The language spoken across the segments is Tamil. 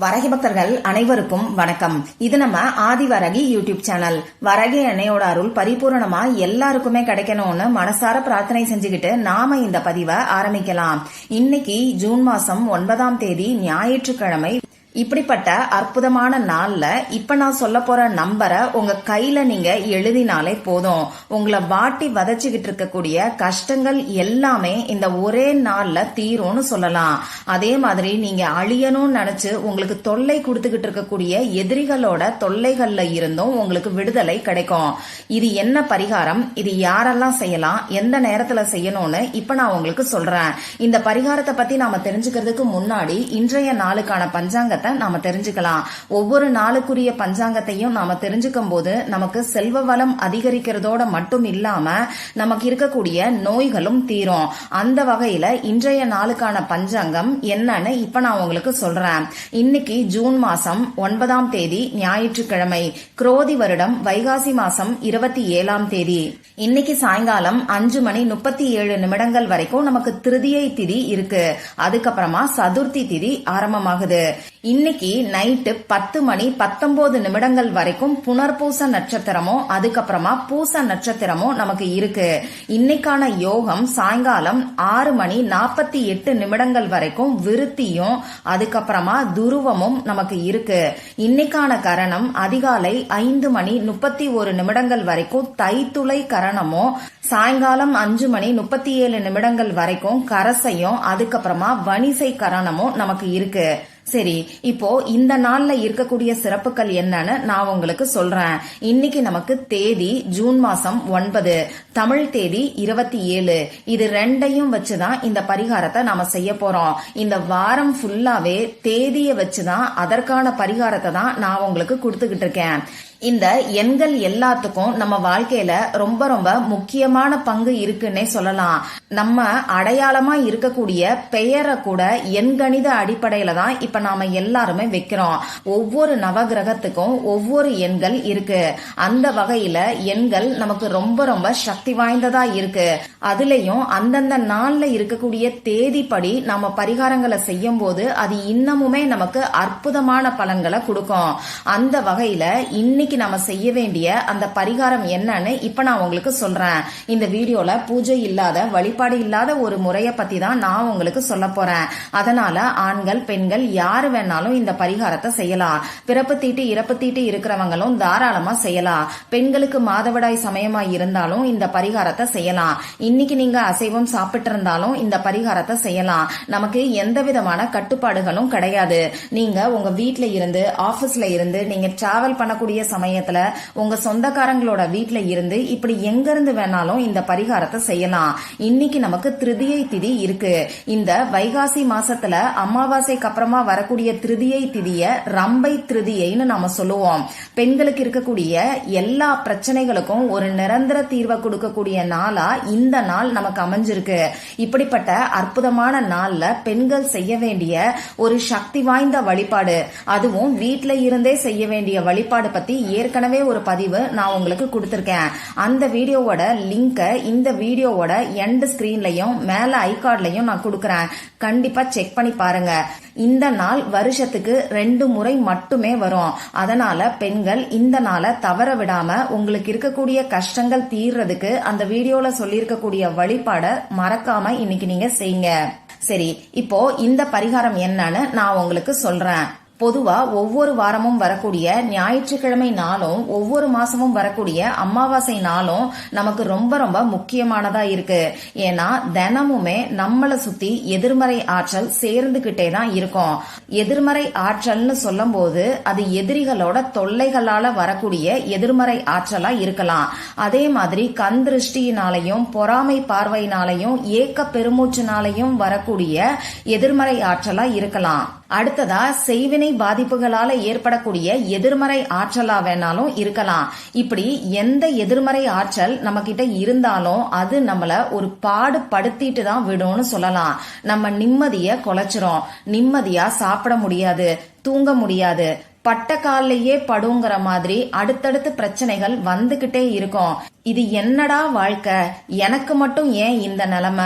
வரகி பக்தர்கள் அனைவருக்கும் வணக்கம். இது நம்ம ஆதி வரகி யூடியூப் சேனல். வரகி அன்னையோட அருள் பரிபூரணமா எல்லாருக்குமே கிடைக்கணும்னு மனசார பிரார்த்தனை செஞ்சுக்கிட்டு நாம இந்த பதிவை ஆரம்பிக்கலாம். இன்னைக்கு ஜூன் மாசம் ஒன்பதாம் தேதி ஞாயிற்றுக்கிழமை இப்படிப்பட்ட அற்புதமான நாள்ல இப்ப நான் சொல்ல போற நம்பரை உங்க கையில நீங்க எழுதினாலே போதும். உங்களை வாட்டி வதச்சிக்கிட்டு இருக்கக்கூடிய கஷ்டங்கள் எல்லாமே இந்த ஒரே நாள்ல தீரும்னு சொல்லலாம். அதே மாதிரி நீங்க அழியணும்னு நினைச்சு உங்களுக்கு தொல்லை கொடுத்துக்கிட்டு இருக்கக்கூடிய எதிரிகளோட தொல்லைகள்ல இருந்தும் உங்களுக்கு விடுதலை கிடைக்கும். இது என்ன பரிகாரம்? இது யாரெல்லாம் செய்யலாம்? எந்த நேரத்துல செய்யணும்னு இப்ப நான் உங்களுக்கு சொல்றேன். இந்த பரிகாரத்தை பத்தி நாம தெரிஞ்சுக்கிறதுக்கு முன்னாடி இன்றைய நாளுக்கான பஞ்சாங்கத்தை நாம தெரிஞ்சுக்கலாம். ஒவ்வொரு நாளுக்குரிய பஞ்சாங்கத்தையும் நாம தெரிஞ்சுக்கும் போது நமக்கு செல்வ வளம் அதிகரிக்கிறதோட மட்டும் இல்லாம நமக்கு இருக்கக்கூடிய நோய்களும் தீரும். அந்த வகையில இன்றைய நாளுக்கான பஞ்சாங்கம் என்னன்னு இப்ப நான் உங்களுக்கு சொல்றேன். இன்னைக்கு ஜூன் மாசம் ஒன்பதாம் தேதி ஞாயிற்றுக்கிழமை குரோதி வருடம் வைகாசி மாசம் இருபத்தி ஏழாம் தேதி. இன்னைக்கு சாயங்காலம் அஞ்சு மணி முப்பத்தி ஏழு நிமிடங்கள் வரைக்கும் நமக்கு திருதியை திதி இருக்கு. அதுக்கப்புறமா சதுர்த்தி திதி ஆரம்பமாகுது. இன்னைக்கு நைட்டு பத்து மணி பத்தொன்பது நிமிடங்கள் வரைக்கும் புனர்பூச நட்சத்திரமும் அதுக்கப்புறமா பூச நட்சத்திரமும் நமக்கு இருக்கு. இன்னைக்கான யோகம் சாயங்காலம் ஆறு மணி நாற்பத்தி எட்டு நிமிடங்கள் வரைக்கும் விருத்தியும் அதுக்கப்புறமா துருவமும் நமக்கு இருக்கு. இன்னைக்கான கரணம் அதிகாலை ஐந்து மணி முப்பத்தி ஒரு நிமிடங்கள் வரைக்கும் தைத்துளை கரணமும் சாயங்காலம் அஞ்சு மணி முப்பத்தி ஏழு நிமிடங்கள் வரைக்கும் கரசையும் அதுக்கப்புறமா வணிசை கரணமும் நமக்கு இருக்கு. சரி இப்போ இந்த நாள்ல இருக்கக்கூடிய சிறப்புகள் என்னன்னு நான் உங்களுக்கு சொல்றேன். இன்னைக்கு நமக்கு தேதி ஜூன் மாசம் ஒன்பது தமிழ் தேதி இருபத்தி ஏழு. இது ரெண்டையும் வச்சுதான் இந்த பரிகாரத்தை நாம செய்ய போறோம். இந்த வாரம் ஃபுல்லாவே தேதியை வச்சுதான் அதற்கான பரிகாரத்தை தான் நான் உங்களுக்கு கொடுத்துக்கிட்டு இருக்கேன். இந்த எண்கள் எல்லாத்துக்கும் நம்ம வாழ்க்கையில ரொம்ப ரொம்ப முக்கியமான பங்கு இருக்குன்னே சொல்லலாம். நம்ம அடையாளமா இருக்கக்கூடிய பெயரை கூட எண்கணித அடிப்படையில தான் இப்ப நாம எல்லாருமே வைக்கிறோம். ஒவ்வொரு நவகிரகத்துக்கும் ஒவ்வொரு எண்கள் இருக்கு. அந்த வகையில எண்கள் நமக்கு ரொம்ப ரொம்ப சக்தி வாய்ந்ததா இருக்கு. அதுலயும் அந்தந்த நாள்ல இருக்கக்கூடிய தேதிப்படி நம்ம பரிகாரங்களை செய்யும் போது அது இன்னமுமே நமக்கு அற்புதமான பலன்களை கொடுக்கும். அந்த வகையில இன்னைக்கு நம்ம செய்ய வேண்டிய அந்த பரிகாரம் என்னன்னு இப்ப நான் உங்களுக்கு சொல்றேன். இந்த வீடியோல பூஜை இல்லாத வழிபாடு இல்லாத ஒரு முறைய பத்தி தான் நான் உங்களுக்கு சொல்ல போறேன். அதனால ஆண்கள் பெண்கள் யாரு வேணாலும் இந்த பரிகாரத்தை செய்யலாம். பிறப்பு தீட்டு இறப்பு தீட்டு இருக்கிறவங்களும் தாராளமா செய்யலாம். பெண்களுக்கு மாதவிடாய் சமயமா இருந்தாலும் இந்த பரிகாரத்தை செய்யலாம். இன்னைக்கு நீங்க அசைவம் சாப்பிட்டு இருந்தாலும் இந்த பரிகாரத்தை செய்யலாம். நமக்கு எந்த விதமான கட்டுப்பாடுகளும் கிடையாது. நீங்க உங்க வீட்டுல இருந்து ஆபீஸ்ல இருந்து நீங்க டிராவல் பண்ணக்கூடிய சமயத்துல உங்க சொந்தக்காரங்களோட வீட்ல இருந்து இப்படி எங்க இருந்து வேணாலும் இந்த பரிகாரத்தை செய்யலாம். இன்னைக்கு நமக்கு திருதியை திதி இருக்கு. இந்த வைகாசி மாசத்துல அமாவாசைக்கு அப்புறமா வரக்கூடிய திருதியை திதிய ரம்பை திருதியைன்னு நாம சொல்லுவோம். பெண்களுக்கு இருக்கக்கூடிய எல்லா பிரச்சனைகளுக்கும் ஒரு நிரந்தர தீர்வை கொடுக்கக்கூடிய நாளா இந்த நாள் நமக்கு அமைஞ்சிருக்கு. இப்படிப்பட்ட அற்புதமான நாள்ல பெண்கள் செய்ய வேண்டிய ஒரு சக்தி வாய்ந்த வழிபாடு அதுவும் வீட்ல இருந்தே செய்ய வேண்டிய வழிபாடு பத்தி ஏற்கனவே ஒரு பதிவு நான் உங்களுக்கு கொடுத்துருக்கேன். அந்த வீடியோவோட லிங்கை இந்த வீடியோவோட எண்ட் ஸ்கிரீன்லயும் மேலே ஐகார்ட்லையும் நான் கொடுக்குறேன். கண்டிப்பாக செக் பண்ணி பாருங்க. இந்த நாள் வருஷத்துக்கு ரெண்டு முறை மட்டுமே வரும். அதனால பெண்கள் இந்த நாளை தவற விடாம உங்களுக்கு இருக்கக்கூடிய கஷ்டங்கள் தீர்றதுக்கு அந்த வீடியோல சொல்லியிருக்கக்கூடிய வழிபாட மறக்காம இன்னைக்கு நீங்க செய்யுங்க. சரி இப்போ இந்த பரிகாரம் என்னன்னு நான் உங்களுக்கு சொல்றேன். பொதுவா ஒவ்வொரு வாரமும் வரக்கூடிய ஞாயிற்றுக்கிழமை நாளும் ஒவ்வொரு மாசமும் வரக்கூடிய அமாவாசை நாளும் நமக்கு ரொம்ப ரொம்ப முக்கியமானதா இருக்கு. ஏன்னா தினமுமே நம்மளை சுத்தி எதிர்மறை ஆற்றல் சேர்ந்துகிட்டே தான் இருக்கும். எதிர்மறை ஆற்றல்னு சொல்லும் போது அது எதிரிகளோட தொல்லைகளால வரக்கூடிய எதிர்மறை ஆற்றலா இருக்கலாம். அதே மாதிரி கண் திருஷ்டியினாலையும் பொறாமை பார்வையினாலையும் ஏக்க பெருமூச்சினாலையும் வரக்கூடிய எதிர்மறை ஆற்றலா இருக்கலாம். அடுத்ததா செய்வினை பாதிப்புகளால ஏற்படக்கூடிய எதிர்மறை ஆற்றலா வேணாலும் இருக்கலாம். இப்படி எந்த எதிர்மறை ஆற்றல் நம்ம கிட்ட இருந்தாலும் அது நம்மள ஒரு பாடுபடுத்திட்டு தான் விடும்னு சொல்லலாம். நம்ம நிம்மதிய குலைச்சிரும். நிம்மதியா சாப்பிட முடியாது தூங்க முடியாது. பட்ட கால்லையே படுங்கிற மாதிரி அடுத்தடுத்து பிரச்சனைகள் வந்துகிட்டே இருக்கும். இது என்னடா வாழ்க்கை? எனக்கு மட்டும் ஏன் இந்த நிலைமை?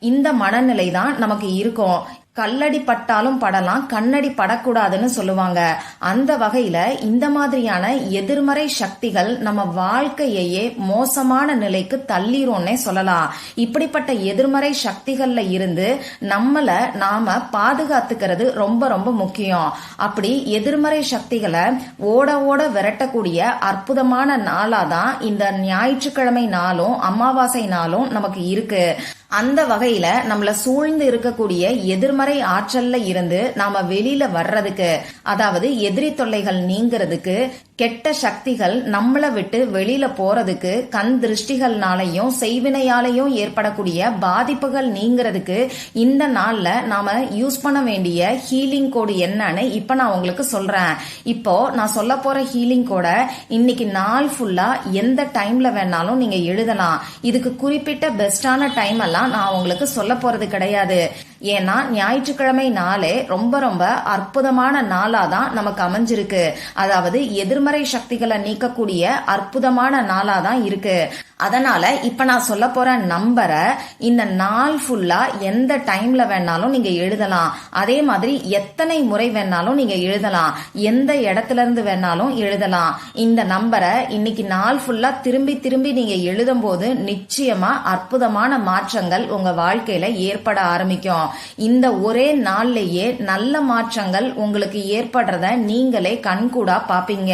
இந்த மனநிலை தான் நமக்கு இருக்கும். கல்லடி பட்டாலும் படலாம் கண்ணடி படக்கூடாதுன்னு சொல்லுவாங்க. அந்த வகையில இந்த மாதிரியான எதிர்மறை சக்திகள் நம்ம வாழ்க்கையையே மோசமான நிலைக்கு தள்ளிரோன்னே சொல்லலாம். இப்படிப்பட்ட எதிர்மறை சக்திகள்ல இருந்து நம்மள நாம பாதுகாத்துக்கிறது ரொம்ப ரொம்ப முக்கியம். அப்படி எதிர்மறை சக்திகளை ஓட ஓட விரட்டக்கூடிய அற்புதமான நாளாதான் இந்த ஞாயிற்றுக்கிழமை நாளும் அமாவாசை நாளும் நமக்கு இருக்கு. அந்த வகையில நம்மள சூழ்ந்து இருக்கக்கூடிய எதிர்மறை ஆற்றல்ல இருந்து நாம வெளியில வர்றதுக்கு அதாவது எதிரி தொல்லைகள் நீங்கிறதுக்கு கெட்ட சக்திகள் நம்மளை விட்டு வெளியில போறதுக்கு கண் திருஷ்டிகள்னாலையும் செய்வினையாலையும் ஏற்படக்கூடிய பாதிப்புகள் நீங்கிறதுக்கு இந்த நாள்ல நாம யூஸ் பண்ண வேண்டிய ஹீலிங் கோடு என்னன்னு இப்ப நான் உங்களுக்கு சொல்றேன். இப்போ நான் சொல்ல போற ஹீலிங் கோட இன்னைக்கு நாள் ஃபுல்லா எந்த டைம்ல வேணாலும் நீங்க எழுதலாம். இதுக்கு குறிப்பிட்ட பெஸ்டான டைம் எல்லாம் நான் உங்களுக்கு சொல்ல போறது கிடையாது. ஏன்னா ஞாயிற்றுக்கிழமை நாளே ரொம்ப ரொம்ப அற்புதமான நாளா தான் நமக்கு அமைஞ்சிருக்கு. அதாவது எதிர்மறை சக்திகளை நீக்கக்கூடிய அற்புதமான நாளா தான் இருக்கு. அதனால இப்ப நான் சொல்ல போற நம்பரை இந்த நாள் ஃபுல்லா எந்த டைம்ல வேணாலும் நீங்க எழுதலாம். அதே மாதிரி எத்தனை முறை வேணாலும் நீங்க எழுதலாம். எந்த இடத்துல இருந்து வேணாலும் எழுதலாம். இந்த நம்பரை இன்னைக்கு நாள் ஃபுல்லா திரும்பி திரும்பி நீங்க எழுதும் போது நிச்சயமா அற்புதமான மாற்றங்கள் உங்க வாழ்க்கையில ஏற்பட ஆரம்பிக்கும். இந்த ஒரே நாள்லயே நல்ல மாற்றங்கள் உங்களுக்கு ஏற்படுறத நீங்களே கண்கூடா பாப்பீங்க.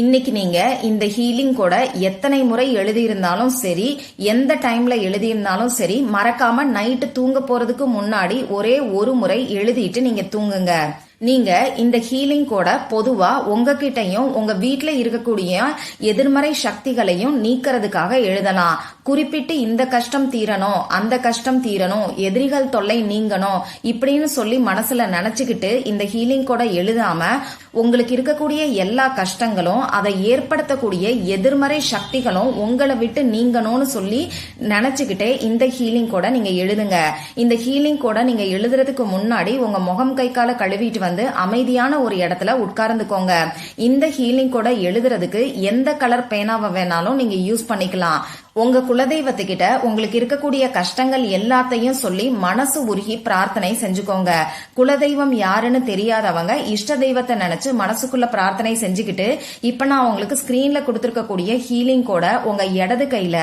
இன்னைக்கு நீங்க இந்த ஹீலிங் கூட எத்தனை முறை எழுதியிருந்தாலும் சரி எந்த டைம்ல எழுதியிருந்தாலும் சரி மறக்காம நைட்டு தூங்க போறதுக்கு முன்னாடி ஒரே ஒரு முறை எழுதிட்டு நீங்க தூங்குங்க. நீங்க இந்த ஹீலிங் கூட பொதுவா உங்ககிட்டயும் உங்க வீட்ல இருக்கக்கூடிய எதிர்மறை சக்திகளையும் நீக்கிறதுக்காக எழுதலாம். குறிப்பிட்டு இந்த கஷ்டம் தீரணும் அந்த கஷ்டம் தீரணும் எதிரிகள் தொல்லை நீங்கணும் இப்படின்னு சொல்லி மனசுல நினைச்சுக்கிட்டு இந்த ஹீலிங் கூட எழுதாம உங்களுக்கு இருக்கக்கூடிய எல்லா கஷ்டங்களும் அதை ஏற்படுத்தக்கூடிய எதிர்மறை சக்திகளும் உங்களை விட்டு நீங்கணும்னு சொல்லி நினைச்சுக்கிட்டே இந்த ஹீலிங் கூட நீங்க எழுதுங்க. இந்த ஹீலிங் கூட நீங்க எழுதுறதுக்கு முன்னாடி உங்க முகம் கை கால கழுவிட்டு வந்து அமைதியான ஒரு இடத்துல உட்கார்ந்துக்கோங்க. இந்த ஹீலிங் கூட எழுதுறதுக்கு எந்த கலர் பேனாவை வேணாலும் நீங்க யூஸ் பண்ணிக்கலாம். உங்க குலதெய்வத்துக்கிட்ட உங்களுக்கு இருக்கக்கூடிய கஷ்டங்கள் எல்லாத்தையும் சொல்லி மனசு உருகி பிரார்த்தனை செஞ்சுக்கோங்க. குலதெய்வம் யாருன்னு தெரியாதவங்க இஷ்ட தெய்வத்தை நினைச்சு மனசுக்குள்ள பிரார்த்தனை செஞ்சுக்கிட்டு இப்ப நான் உங்களுக்கு ஸ்கிரீன்ல கொடுத்துருக்கக்கூடிய ஹீலிங் கூட உங்க இடது கையில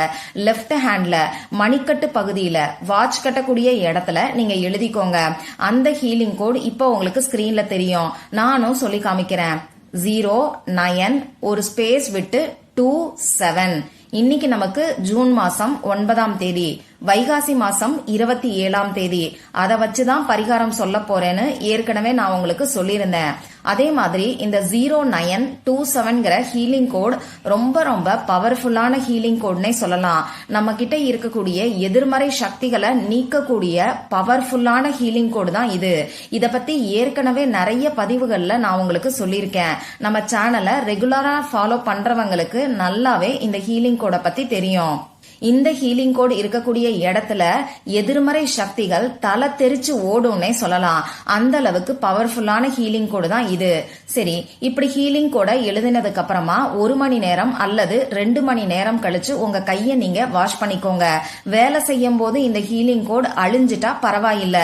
லெஃப்ட் ஹேண்ட்ல மணிக்கட்டு பகுதியில வாட்ச் கட்டக்கூடிய இடத்துல நீங்க எழுதிக்கோங்க. அந்த ஹீலிங் கோட் இப்போ உங்களுக்கு ஸ்கிரீன்ல தெரியும். நானும் சொல்லி காமிக்கிறேன். ஜீரோ நயன் ஒரு ஸ்பேஸ் விட்டு டூ செவன் இன்னைக்கு நமக்கு ஜூன் மாசம் ஒன்பதாம் தேதி வைகாசி மாசம் இருபத்தி ஏழாம் தேதி. அதை வச்சுதான் பரிகாரம் சொல்ல போறேன்னு ஏற்கனவே நான் உங்களுக்கு சொல்லியிருந்தேன். அதே மாதிரி இந்த ஜீரோ நயன் டூ செவன்கிற ஹீலிங் கோட் ரொம்ப ரொம்ப பவர்ஃபுல்லான ஹீலிங் கோட்னே சொல்லலாம். நம்ம கிட்ட இருக்கக்கூடிய எதிர்மறை சக்திகளை நீக்கக்கூடிய பவர்ஃபுல்லான ஹீலிங் கோட் தான் இது. இதை பத்தி ஏற்கனவே நிறைய பதிவுகள்ல நான் உங்களுக்கு சொல்லியிருக்கேன். நம்ம சேனலை ரெகுலரா ஃபாலோ பண்றவங்களுக்கு நல்லாவே இந்த ஹீலிங் கோடை பத்தி தெரியும். இந்த ஹீலிங் கோட் இருக்கக்கூடிய இடத்துல எதிர்மறை சக்திகள் தலை தெரிச்சு ஓடும்னே சொல்லலாம். அந்த அளவுக்கு பவர்ஃபுல்லான ஹீலிங் கோடு தான் இது. சரி இப்படி ஹீலிங் கோடை எழுதினதுக்கு அப்புறமா ஒரு மணி நேரம் அல்லது ரெண்டு மணி நேரம் கழிச்சு உங்க கையை நீங்க வாஷ் பண்ணிக்கோங்க. வேலை செய்யும் போது இந்த ஹீலிங் கோட் அழிஞ்சிட்டா பரவாயில்ல.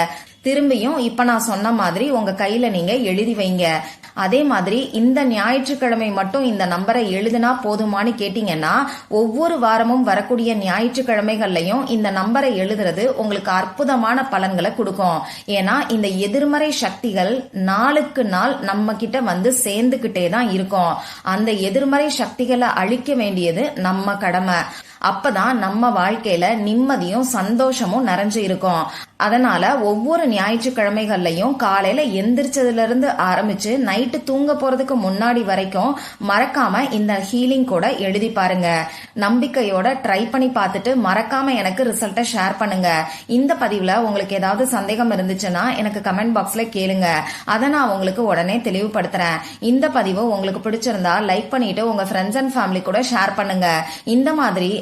திரும்பியும் இப்ப நான் சொன்ன மாதிரி உங்க கையில நீங்க எழுதி வைங்க. அதே மாதிரி இந்த ஞாயிற்றுக்கிழமை மட்டும் இந்த நம்பரை எழுதுனா போதுமான்னு கேட்டீங்கன்னா ஒவ்வொரு வாரமும் வரக்கூடிய ஞாயிற்றுக்கிழமைகள்லையும் இந்த நம்பரை எழுதுறது உங்களுக்கு அற்புதமான பலன்களை கொடுக்கும். ஏன்னா இந்த எதிர்மறை சக்திகள் நாளுக்கு நாள் நம்ம கிட்ட வந்து சேர்ந்துகிட்டே தான் இருக்கும். அந்த எதிர்மறை சக்திகளை அழிக்க வேண்டியது நம்ம கடமை. அப்பதான் நம்ம வாழ்க்கையில நிம்மதியும் சந்தோஷமும் நிறைஞ்சு இருக்கும். அதனால ஒவ்வொரு ஞாயிற்றுக்கிழமைகள்லயும் காலையில எந்திரிச்சதுல இருந்து ஆரம்பிச்சு நைட்டு தூங்க போறதுக்கு முன்னாடி வரைக்கும் மறக்காம இந்த ஹீலிங் கூட எழுதி பாருங்க. நம்பிக்கையோட ட்ரை பண்ணி பார்த்துட்டு மறக்காம எனக்கு ரிசல்ட்டை ஷேர் பண்ணுங்க. இந்த பதிவுல உங்களுக்கு ஏதாவது சந்தேகம் இருந்துச்சுன்னா எனக்கு கமெண்ட் பாக்ஸ்ல கேளுங்க. அதை நான் உங்களுக்கு உடனே தெளிவுபடுத்துறேன். இந்த பதிவு உங்களுக்கு பிடிச்சிருந்தா லைக் பண்ணிட்டு உங்க ஃப்ரெண்ட்ஸ் அண்ட் ஃபேமிலி கூட ஷேர் பண்ணுங்க. இந்த மாதிரி